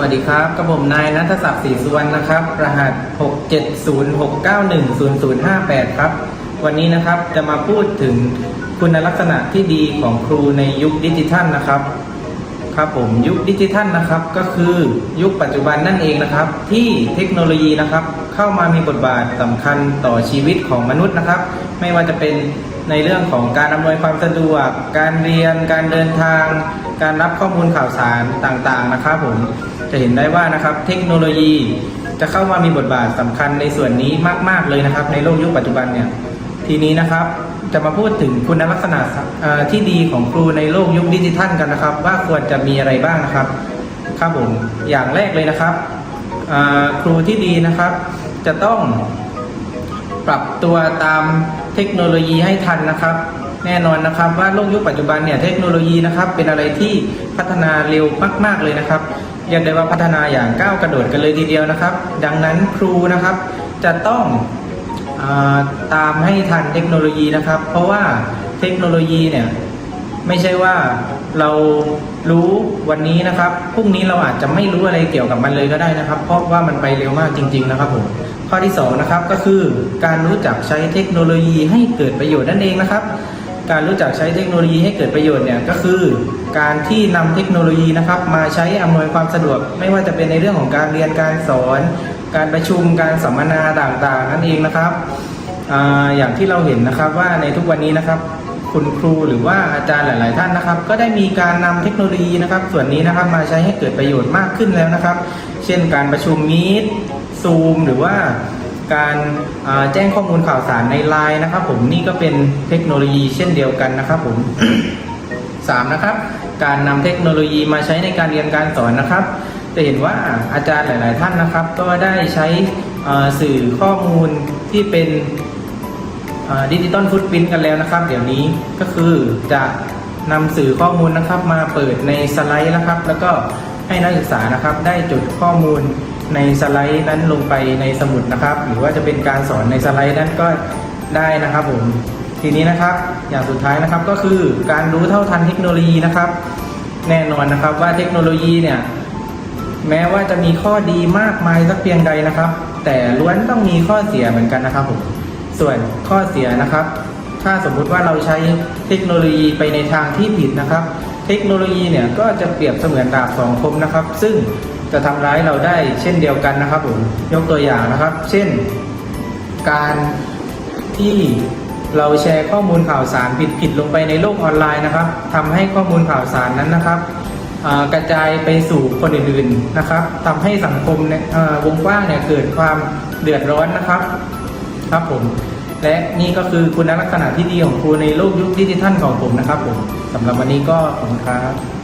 วัสดีครับกับผมนายนัทศักดิ์ศรีสุวรรณนะครับ รหัส 670691058 ครับ วันนี้นะครับจะมาพูดถึงคุณลักษณะที่ดีของครูในยุคดิจิทัลนะครับ ครับผมยุคดิจิทัลนะครับ ก็คือยุคปัจจุบันนั่นเองนะครับ ที่เทคโนโลยีนะครับ เข้ามามีบทบาทสำคัญต่อชีวิตของมนุษย์นะครับ ไม่ว่าจะเป็นในเรื่องของการอำนวยความสะดวก การเรียน การเดินทาง การรับข้อมูลข่าวสารต่างๆ นะครับผม จะเห็นได้ว่านะครับเทคโนโลยีจะเข้ามามีบทบาทสำคัญในส่วนนี้มาก ๆเลยนะครับ ในโลกยุคปัจจุบันเนี่ยทีนี้นะครับจะมาพูดถึงคุณลักษณะที่ดีของครูในโลกยุคดิจิทัลกันนะครับ ว่าควรจะมีอะไรบ้างนะครับครับผมอย่างแรกเลยนะครับครูที่ดีนะครับ จะต้องปรับตัวตามเทคโนโลยีให้ทันนะครับ แน่นอนนะครับว่าโลกยุคปัจจุบันเนี่ยเทคโนโลยีนะครับ เป็นอะไรที่พัฒนาเร็วมาก ๆเลยนะครับ เรียกได้ว่าพัฒนาอย่างก้าวกระโดดกันเลยทีเดียวนะครับ ดังนั้นครูนะครับจะต้องอตามให้ทันเทคโนโลยีนะครับ เพราะว่าเทคโนโลยีเนี่ยไม่ใช่ว่าเรารู้วันนี้นะครับพรุ่งนี้เราอาจจะไม่รู้อะไรเกี่ยวกับมันเลยก็ได้นะครับ เพราะว่ามันไปเร็วมากจริง ๆ นะครับผมข้อที่สองนะครับก็คือการรู้จักใช้เทคโนโลยีให้เกิดประโยชน์นั่นเองนะครับ การรู้จักใช้เทคโนโลยีให้เกิดประโยชน์เนี่ยก็คือ การที่นำเทคโนโลยีนะครับมาใช้อำนวยความสะดวก ไม่ว่าจะเป็นในเรื่องของการเรียนการสอน การประชุมการสัมมนาต่างๆ นั่นเองนะครับออย่างที่เราเห็นนะครับว่าในทุกวันนี้นะครับ คุณครูหรือว่าอาจารย์หลาย ๆ ท่านนะครับ ก็ได้มีการนำเทคโนโลยีนะครับ ส่วนนี้นะครับมาใช้ให้เกิดประโยชน์มากขึ้นแล้วนะครับ เช่นการประชุมมีดซูมหรือว่า การแจ้งข้อมูลข่าวสารในไลน์นะครับ ผมนี่ก็เป็นเทคโนโลยีเช่นเดียวกันนะครับ ผมสามนะครับ การนำเทคโนโลยีมาใช้ในการเรียนการสอนนะครับ จะเห็นว่าอาจารย์หลาย ๆ ท่านนะครับ ก็ได้ใช้สื่อข้อมูลที่เป็นดิจิตอลฟุตพิ้นกันแล้วนะครับ เดี๋ยวนี้ก็คือจะนำสื่อข้อมูลนะครับ มาเปิดในสไลด์นะครับ แล้วก็ให้นักศึกษานะครับได้จดข้อมูล ในสไลด์นั้นลงไปในสมุดนะครับ หรือว่าจะเป็นการสอนในสไลด์นั้นก็ได้นะครับผมทีนี้นะครับอย่างสุดท้ายนะครับก็คือการรู้เท่าทันเทคโนโลยีนะครับ แน่นอนนะครับว่าเทคโนโลยีเนี่ยแม้ว่าจะมีข้อดีมากมายสักเพียงใดนะครับ แต่ล้วนต้องมีข้อเสียเหมือนกันนะครับผมส่วนข้อเสียนะครับ ถ้าสมมุติว่าเราใช้เทคโนโลยีไปในทางที่ผิดนะครับ เทคโนโลยีเนี่ยก็จะเปรียบเสมือนดาบสองคมนะครับ ซึ่ง จะทำร้ายเราได้เช่นเดียวกันนะครับผมยกตัวอย่างนะครับ เช่น การที่เราแชร์ข้อมูลข่าวสารผิดๆลงไปในโลกออนไลน์นะครับทำให้ข้อมูลข่าวสารนั้นนะครับกระจายไปสู่คนอื่นๆนะครับทำให้สังคมเนี่ยวงกว้างเนี่ยเกิดความเดือดร้อนนะครับ ครับผม และนี่ก็คือคุณลักษณะที่ดีของครูในโลกยุคดิจิทัลของผมนะครับผมสำหรับวันนี้ก็ขอบคุณครับ